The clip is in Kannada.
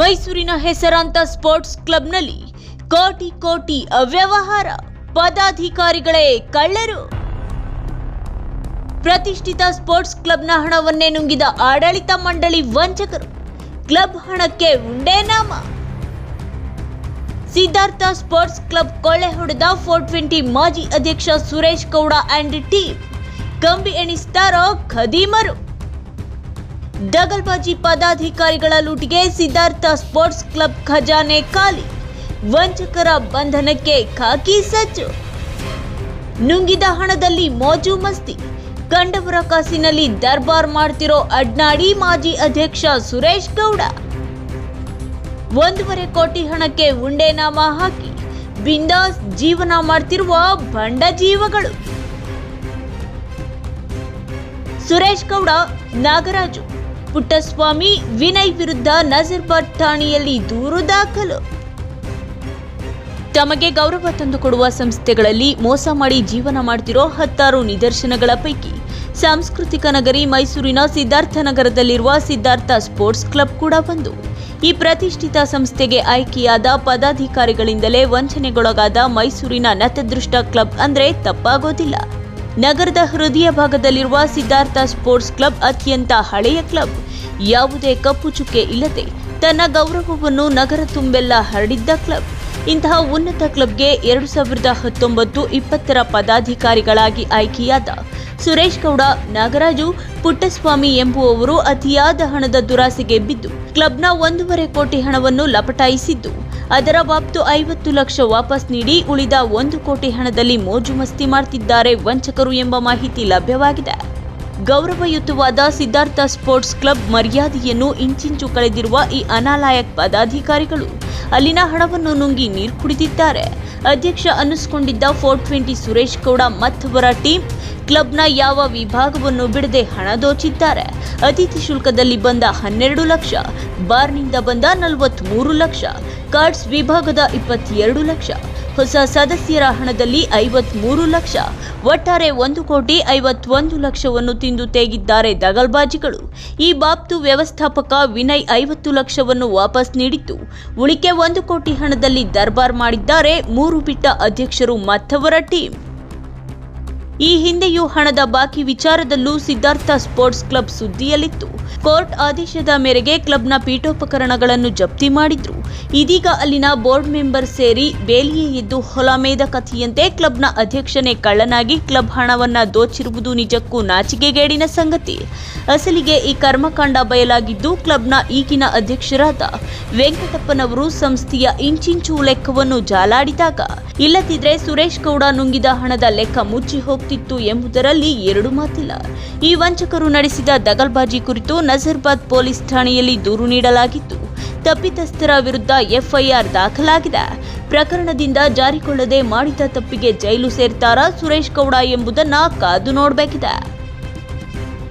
ಮೈಸೂರಿನ ಹೆಸರಾಂತ ಸ್ಪೋರ್ಟ್ಸ್ ಕ್ಲಬ್ನಲ್ಲಿ ಕೋಟಿ ಕೋಟಿ ಅವ್ಯವಹಾರ ಪದಾಧಿಕಾರಿಗಳೇ ಕಳ್ಳರು. ಪ್ರತಿಷ್ಠಿತ ಸ್ಪೋರ್ಟ್ಸ್ ಕ್ಲಬ್ನ ಹಣವನ್ನೇ ನುಂಗಿದ ಆಡಳಿತ ಮಂಡಳಿ ವಂಚಕರು. ಕ್ಲಬ್ ಹಣಕ್ಕೆ ಉಂಡೇ ನಾಮ. ಸಿದ್ಧಾರ್ಥ ಸ್ಪೋರ್ಟ್ಸ್ ಕ್ಲಬ್ ಕೊಳ್ಳೆ ಹೊಡೆದ ಫೋರ್ ಟ್ವೆಂಟಿ ಮಾಜಿ ಅಧ್ಯಕ್ಷ ಸುರೇಶ್ ಗೌಡ ಅಂಡ್ ಟೀಮ್. ಕಂಬಿ ಎಣಿಸ್ತಾರೋ ಖದೀಮರು. ದಗಲ್ಬಾಜಿ ಪದಾಧಿಕಾರಿಗಳ ಲೂಟಿಗೆ ಸಿದ್ಧಾರ್ಥ ಸ್ಪೋರ್ಟ್ಸ್ ಕ್ಲಬ್ ಖಜಾನೆ ಖಾಲಿ. ವಂಚಕರ ಬಂಧನಕ್ಕೆ ಖಾಕಿ ಸಜ್ಜು. ನುಂಗಿದ ಹಣದಲ್ಲಿ ಮೋಜು ಮಸ್ತಿ. ಕಂಡವರ ಕಾಸಿನಲ್ಲಿ ದರ್ಬಾರ್ ಮಾಡ್ತಿರೋ ಅಡ್ನಾಡಿ ಮಾಜಿ ಅಧ್ಯಕ್ಷ ಸುರೇಶ್ ಗೌಡ. ಒಂದೂವರೆ ಕೋಟಿ ಹಣಕ್ಕೆ ಉಂಡೆ ನಾಮ ಹಾಕಿ. ಬಿಂದಾಸ್ ಜೀವನ ಮಾಡ್ತಿರುವ ಬಂಡ ಜೀವಗಳು. ಸುರೇಶ್ ಗೌಡ, ನಾಗರಾಜು. ಪುಟ್ಟಸ್ವಾಮಿ ವಿನಯ್ ವಿರುದ್ಧ ನಜರ್ಬಾದ್ ಠಾಣೆಯಲ್ಲಿ ದೂರು ದಾಖಲು. ತಮಗೆ ಗೌರವ ತಂದುಕೊಡುವ ಸಂಸ್ಥೆಗಳಲ್ಲಿ ಮೋಸ ಮಾಡಿ ಜೀವನ ಮಾಡ್ತಿರೋ ಹತ್ತಾರು ನಿದರ್ಶನಗಳ ಪೈಕಿ ಸಾಂಸ್ಕೃತಿಕ ನಗರಿ ಮೈಸೂರಿನ ಸಿದ್ಧಾರ್ಥ ನಗರದಲ್ಲಿರುವ ಸಿದ್ಧಾರ್ಥ ಸ್ಪೋರ್ಟ್ಸ್ ಕ್ಲಬ್ ಕೂಡ ಒಂದು. ಈ ಪ್ರತಿಷ್ಠಿತ ಸಂಸ್ಥೆಗೆ ಆಯ್ಕೆಯಾದ ಪದಾಧಿಕಾರಿಗಳಿಂದಲೇ ವಂಚನೆಗೊಳಗಾದ ಮೈಸೂರಿನ ನತದೃಷ್ಟ ಕ್ಲಬ್ ಅಂದ್ರೆ ತಪ್ಪಾಗೋದಿಲ್ಲ. ನಗರದ ಹೃದಯ ಭಾಗದಲ್ಲಿರುವ ಸಿದ್ಧಾರ್ಥ ಸ್ಪೋರ್ಟ್ಸ್ ಕ್ಲಬ್ ಅತ್ಯಂತ ಹಳೆಯ ಕ್ಲಬ್. ಯಾವುದೇ ಕಪ್ಪು ಚುಕ್ಕೆ ಇಲ್ಲದೆ ತನ್ನ ಗೌರವವನ್ನು ನಗರ ತುಂಬೆಲ್ಲ ಹರಡಿದ್ದ ಕ್ಲಬ್. ಇಂತಹ ಉನ್ನತ ಕ್ಲಬ್ಗೆ ಎರಡು ಸಾವಿರದ ಹತ್ತೊಂಬತ್ತು ಇಪ್ಪತ್ತರ ಪದಾಧಿಕಾರಿಗಳಾಗಿ ಆಯ್ಕೆಯಾದ ಸುರೇಶ್ ಗೌಡ, ನಾಗರಾಜು, ಪುಟ್ಟಸ್ವಾಮಿ ಎಂಬುವವರು ಅತಿಯಾದ ಹಣದ ದುರಾಸೆಗೆ ಬಿದ್ದು ಕ್ಲಬ್ನ ಒಂದೂವರೆ ಕೋಟಿ ಹಣವನ್ನು ಲಪಟಾಯಿಸಿದ್ದು. ಅದರ ವಾಪ್ತು ಐವತ್ತು ಲಕ್ಷ ವಾಪಸ್ ನೀಡಿ ಉಳಿದ ಒಂದು ಕೋಟಿ ಹಣದಲ್ಲಿ ಮೋಜು ಮಸ್ತಿ ಮಾಡ್ತಿದ್ದಾರೆ ವಂಚಕರು ಎಂಬ ಮಾಹಿತಿ ಲಭ್ಯವಾಗಿದೆ. ಗೌರವಯುತವಾದ ಸಿದ್ಧಾರ್ಥ ಸ್ಪೋರ್ಟ್ಸ್ ಕ್ಲಬ್ ಮರ್ಯಾದೆಯನ್ನು ಇಂಚಿಂಚು ಕಳೆದಿರುವ ಈ ಅನಾಲಾಯಕ್ ಪದಾಧಿಕಾರಿಗಳು ಅಲ್ಲಿನ ಹಣವನ್ನು ನುಂಗಿ ನೀರು ಕುಡಿದಿದ್ದಾರೆ. ಅಧ್ಯಕ್ಷ ಅನ್ನಿಸಿಕೊಂಡಿದ್ದ ಫೋರ್ ಟ್ವೆಂಟಿ ಸುರೇಶ್ ಗೌಡ ಮತ್ತವರ ಟೀಮ್ ಕ್ಲಬ್ನ ಯಾವ ವಿಭಾಗವನ್ನು ಬಿಡದೆ ಹಣ ದೋಚಿದ್ದಾರೆ. ಅತಿಥಿ ಶುಲ್ಕದಲ್ಲಿ ಬಂದ ಹನ್ನೆರಡು ಲಕ್ಷ, ಬಾರ್ನಿಂದ ಬಂದ ನಲವತ್ಮೂರು ಲಕ್ಷ, ಕಾರ್ಡ್ಸ್ ವಿಭಾಗದ ಇಪ್ಪತ್ತೆರಡು ಲಕ್ಷ. ಹೊಸ ಸದಸ್ಯರ ಹಣದಲ್ಲಿ ಐವತ್ಮೂರು ಲಕ್ಷ. ಒಟ್ಟಾರೆ ಒಂದು ಕೋಟಿ ಐವತ್ತೊಂದು ಲಕ್ಷವನ್ನು ತಿಂದು ತೇಗಿದ್ದಾರೆ ದಗಲ್ಬಾಜಿಗಳು. ಈ ಬಾಬ್ತು ವ್ಯವಸ್ಥಾಪಕ ವಿನಯ್ ಐವತ್ತು ಲಕ್ಷವನ್ನು ವಾಪಸ್ ನೀಡಿತ್ತು ಉಳಿಕೆ ಒಂದು ಕೋಟಿ ಹಣದಲ್ಲಿ ದರ್ಬಾರ್ ಮಾಡಿದ್ದಾರೆ ಮೂರು ಬಿಟ್ಟ ಅಧ್ಯಕ್ಷರು ಮತ್ತವರ ಟೀಮ್. ಈ ಹಿಂದೆಯೂ ಹಣದ ಬಾಕಿ ವಿಚಾರದಲ್ಲೂ ಸಿದ್ಧಾರ್ಥ ಸ್ಪೋರ್ಟ್ಸ್ ಕ್ಲಬ್ ಸುದ್ದಿಯಲ್ಲಿತ್ತು. ಕೋರ್ಟ್ ಆದೇಶದ ಮೇರೆಗೆ ಕ್ಲಬ್ನ ಪೀಠೋಪಕರಣಗಳನ್ನು ಜಪ್ತಿ ಮಾಡಿದ್ರು. ಇದೀಗ ಅಲ್ಲಿನ ಬೋರ್ಡ್ ಮೆಂಬರ್ ಸೇರಿ ಬೇಲಿಯೇ ಎದ್ದು ಹೊಲಮೇದ ಕಥೆಯಂತೆ ಕ್ಲಬ್ನ ಅಧ್ಯಕ್ಷನೇ ಕಳ್ಳನಾಗಿ ಕ್ಲಬ್ ಹಣವನ್ನ ದೋಚಿರುವುದು ನಿಜಕ್ಕೂ ನಾಚಿಕೆಗೇಡಿನ ಸಂಗತಿ. ಅಸಲಿಗೆ ಈ ಕರ್ಮಕಾಂಡ ಬಯಲಾಗಿದ್ದು ಕ್ಲಬ್ನ ಈಗಿನ ಅಧ್ಯಕ್ಷರಾದ ವೆಂಕಟಪ್ಪನವರು ಸಂಸ್ಥೆಯ ಇಂಚಿಂಚು ಲೆಕ್ಕವನ್ನು ಜಾಲಾಡಿದಾಗ. ಇಲ್ಲದಿದ್ರೆ ಸುರೇಶ್ ಗೌಡ ನುಂಗಿದ ಹಣದ ಲೆಕ್ಕ ಮುಚ್ಚಿ ಹೋಗ್ತಿತ್ತು ಎಂಬುದರಲ್ಲಿ ಎರಡು ಮಾತಿಲ್ಲ. ಈ ವಂಚಕರು ನಡೆಸಿದ ದಗಲ್ಬಾಜಿ ಕುರಿತು ನಜರ್ಬಾದ್ ಪೊಲೀಸ್ ಠಾಣೆಯಲ್ಲಿ ದೂರು ನೀಡಲಾಗಿದ್ದು ತಪ್ಪಿತಸ್ಥರ ವಿರುದ್ಧ ಎಫ್ಐಆರ್ ದಾಖಲಾಗಿದೆ. ಪ್ರಕರಣದಿಂದ ಜಾರಿಕೊಳ್ಳದೆ ಮಾಡಿದ ತಪ್ಪಿಗೆ ಜೈಲು ಸೇರ್ತಾರಾ ಸುರೇಶ್ ಗೌಡ ಎಂಬುದನ್ನ ಕಾದು ನೋಡಬೇಕಿದೆ.